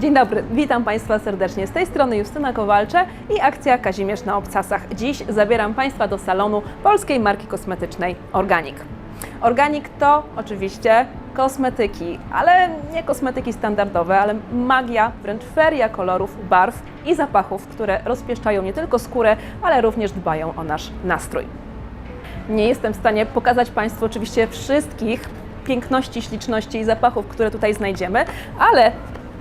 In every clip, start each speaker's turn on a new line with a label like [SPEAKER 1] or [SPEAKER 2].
[SPEAKER 1] Dzień dobry, witam Państwa serdecznie. Z tej strony Justyna Kowalcze i akcja Kazimierz na obcasach. Dziś zabieram Państwa do salonu polskiej marki kosmetycznej Organic. Organic to oczywiście kosmetyki, ale nie kosmetyki standardowe, ale magia, wręcz feria kolorów, barw i zapachów, które rozpieszczają nie tylko skórę, ale również dbają o nasz nastrój. Nie jestem w stanie pokazać Państwu oczywiście wszystkich piękności, śliczności i zapachów, które tutaj znajdziemy, ale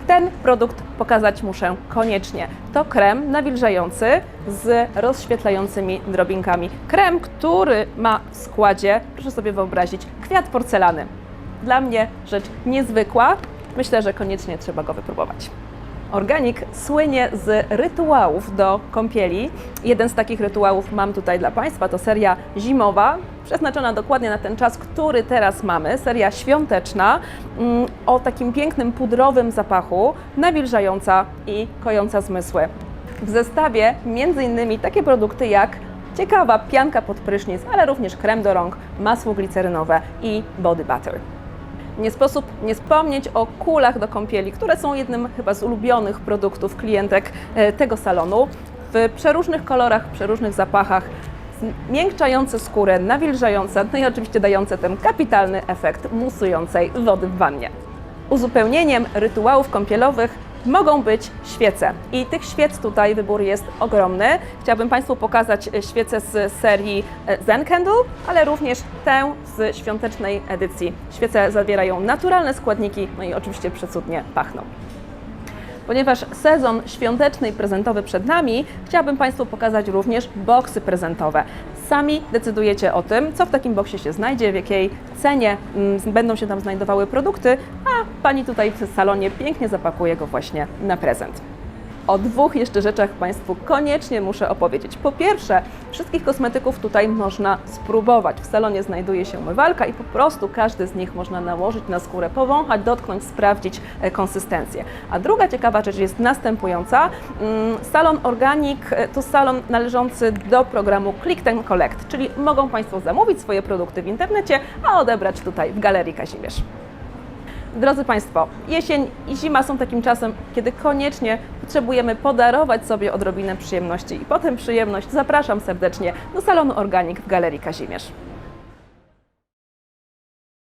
[SPEAKER 1] ten produkt pokazać muszę koniecznie. To krem nawilżający z rozświetlającymi drobinkami. Krem, który ma w składzie, proszę sobie wyobrazić, kwiat porcelany. Dla mnie rzecz niezwykła. Myślę, że koniecznie trzeba go wypróbować. Organic słynie z rytuałów do kąpieli. Jeden z takich rytuałów mam tutaj dla Państwa, to seria zimowa, przeznaczona dokładnie na ten czas, który teraz mamy, seria świąteczna, mm, o takim pięknym pudrowym zapachu, nawilżająca i kojąca zmysły. W zestawie innymi takie produkty jak ciekawa pianka pod prysznic, ale również krem do rąk, masło glicerynowe i body butter. Nie sposób nie wspomnieć o kulach do kąpieli, które są jednym chyba z ulubionych produktów klientek e, tego salonu. W przeróżnych kolorach, przeróżnych zapachach, zmiękczające skórę, nawilżające, no i oczywiście dające ten kapitalny efekt musującej wody w wannie. Uzupełnieniem rytuałów kąpielowych mogą być świece. I tych świec tutaj wybór jest ogromny. Chciałabym Państwu pokazać e, świece z serii e, Zen Candle, ale również tę z świątecznej edycji. Świece zawierają naturalne składniki, no i oczywiście przecudnie pachną. Ponieważ sezon świąteczny i prezentowy przed nami, chciałabym Państwu pokazać również boksy prezentowe. Sami decydujecie o tym, co w takim boksie się znajdzie, w jakiej cenie mm, będą się tam znajdowały produkty, a Pani tutaj w salonie pięknie zapakuje go właśnie na prezent. O dwóch jeszcze rzeczach Państwu koniecznie muszę opowiedzieć. Po pierwsze, wszystkich kosmetyków tutaj można spróbować. W salonie znajduje się umywalka i po prostu każdy z nich można nałożyć na skórę, powąchać, dotknąć, sprawdzić e, konsystencję. A druga ciekawa rzecz jest następująca. Mm, Salon Organic e, to salon należący do programu Click and Collect, czyli mogą Państwo zamówić swoje produkty w internecie, a odebrać tutaj w Galerii Kazimierz. Drodzy Państwo, jesień i zima są takim czasem, kiedy koniecznie potrzebujemy podarować sobie odrobinę przyjemności i potem przyjemność zapraszam serdecznie do salonu Organic w Galerii Kazimierz.